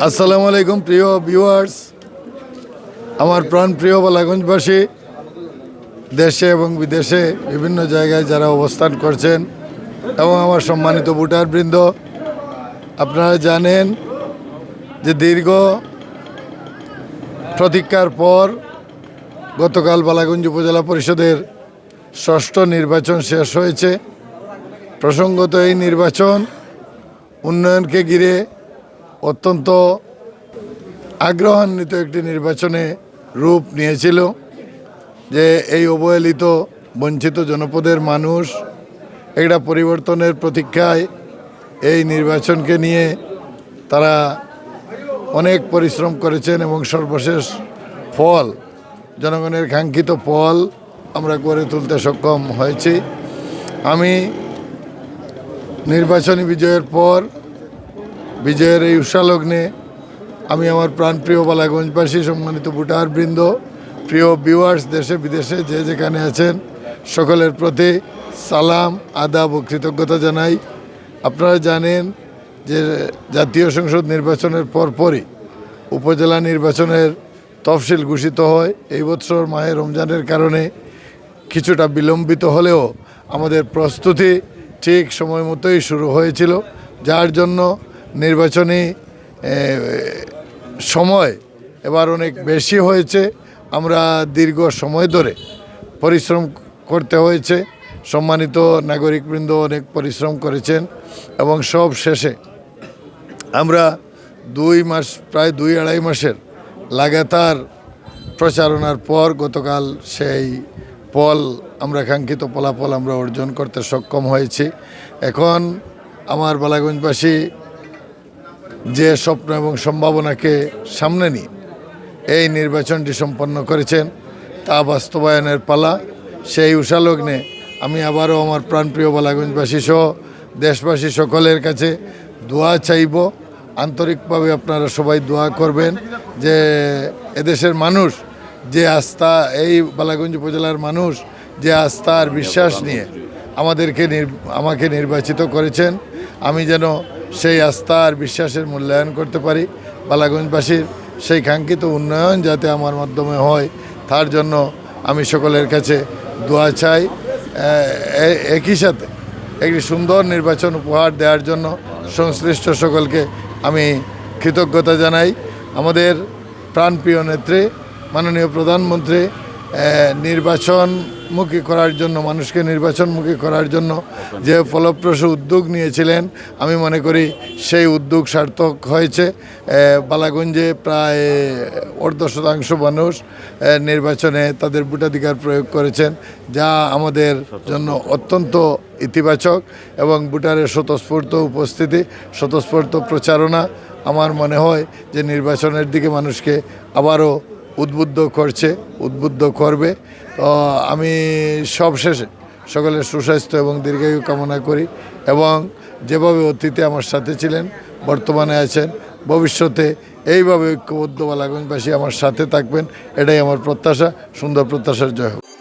আসসালামু আলাইকুম, প্রিয় ভিউয়ার্স আমার প্রাণ প্রিয় বালাগঞ্জবাসী, দেশে এবং বিদেশে বিভিন্ন জায়গায় যারা অবস্থান করছেন এবং আমার সম্মানিত ভোটার বৃন্দ আপনারা জানেন যে দীর্ঘ প্রতীক্ষার পর গতকাল বালাগঞ্জ উপজেলা পরিষদের ষষ্ঠ নির্বাচন শেষ হয়েছে। প্রসঙ্গত এই নির্বাচন উন্নয়নকে ঘিরে অত্যন্ত আগ্রহান্বিত একটি নির্বাচনে রূপ নিয়েছিল যে এই অবহেলিত বঞ্চিত জনপদের মানুষ একটা পরিবর্তনের প্রতীক্ষায় এই নির্বাচনকে নিয়ে তারা অনেক পরিশ্রম করেছেন এবং সর্বশেষ ফল, জনগণের কাঙ্ক্ষিত ফল আমরা গড়ে তুলতে সক্ষম হয়েছি। আমি নির্বাচনী বিজয়ের পর বিজয়ের এই উষালগ্নে আমি আমার প্রাণপ্রিয় বালাগঞ্জবাসী, সম্মানিত ভোটার বৃন্দ প্রিয় ভিউয়ার্স দেশে বিদেশে যে যেখানে আছেন, সকলের প্রতি সালাম, আদাব ও কৃতজ্ঞতা জানাই। আপনারা জানেন যে জাতীয় সংসদ নির্বাচনের পরপরই উপজেলা নির্বাচনের তফসিল ঘোষিত হয়। এই বছর মাহে রমজানের কারণে কিছুটা বিলম্বিত হলেও আমাদের প্রস্তুতি ঠিক সময় মতোই শুরু হয়েছিল, যার জন্য নির্বাচনী সময় এবার অনেক বেশি হয়েছে। আমরা দীর্ঘ সময় ধরে পরিশ্রম করতে হয়েছে। সম্মানিত নাগরিকবৃন্দ অনেক পরিশ্রম করেছেন এবং সব শেষে আমরা দুই মাস, প্রায় দুই আড়াই মাসের লাগাতার প্রচারণার পর গতকাল সেই ফল আমরা কাঙ্ক্ষিত ফলাফল আমরা অর্জন করতে সক্ষম হয়েছি। এখন আমার বালাগঞ্জবাসী যে স্বপ্ন এবং সম্ভাবনাকে সামনে নিয়ে এই নির্বাচনটি সম্পন্ন করেছেন, তা বাস্তবায়নের পালা সেই উষালগ্নে আমি আবারও আমার প্রাণপ্রিয় বালাগঞ্জবাসী সহ দেশবাসী সকলের কাছে দোয়া চাইব। আন্তরিকভাবে আপনারা সবাই দোয়া করবেন যে এদেশের মানুষ, যে আস্থা, এই বালাগঞ্জ উপজেলার মানুষ যে আস্থা আর বিশ্বাস নিয়ে আমাদেরকে আমাকে নির্বাচিত করেছেন। আমি যেন সেই আস্থা আর বিশ্বাসের মূল্যায়ন করতে পারি। বালাগঞ্জবাসীর সেই কাঙ্ক্ষিত উন্নয়ন যাতে আমার মাধ্যমে হয়, তার জন্য আমি সকলের কাছে দোয়া চাই। একই সাথে একটি সুন্দর নির্বাচন উপহার দেওয়ার জন্য সংশ্লিষ্ট সকলকে আমি কৃতজ্ঞতা জানাই। আমাদের প্রাণপ্রিয় নেত্রী, মাননীয় প্রধানমন্ত্রী নির্বাচনমুখী করার জন্য, মানুষকে নির্বাচনমুখী করার জন্য যে ফলপ্রসূ উদ্যোগ নিয়েছিলেন, আমি মনে করি সেই উদ্যোগ সার্থক হয়েছে। বালাগঞ্জে প্রায় অর্ধ শতাংশ মানুষ নির্বাচনে তাদের ভোটাধিকার প্রয়োগ করেছেন, যা আমাদের জন্য অত্যন্ত ইতিবাচক এবং ভোটারের স্বতঃস্ফূর্ত উপস্থিতি, স্বতঃস্ফূর্ত প্রচারণা। আমার মনে হয় যে নির্বাচনের দিকে মানুষকে আবারও উদ্বুদ্ধ করছে, উদ্বুদ্ধ করবে। তো আমি সবশেষে সকলের সুস্বাস্থ্য এবং দীর্ঘায়ু কামনা করি এবং যেভাবে অতীতে আমার সাথে ছিলেন, বর্তমানে আছেন, ভবিষ্যতে এইভাবে ঐক্যবদ্ধ বালাগঞ্জবাসী আমার সাথে থাকবেন, এটাই আমার প্রত্যাশা। সুন্দর প্রত্যাশার জয় হোক।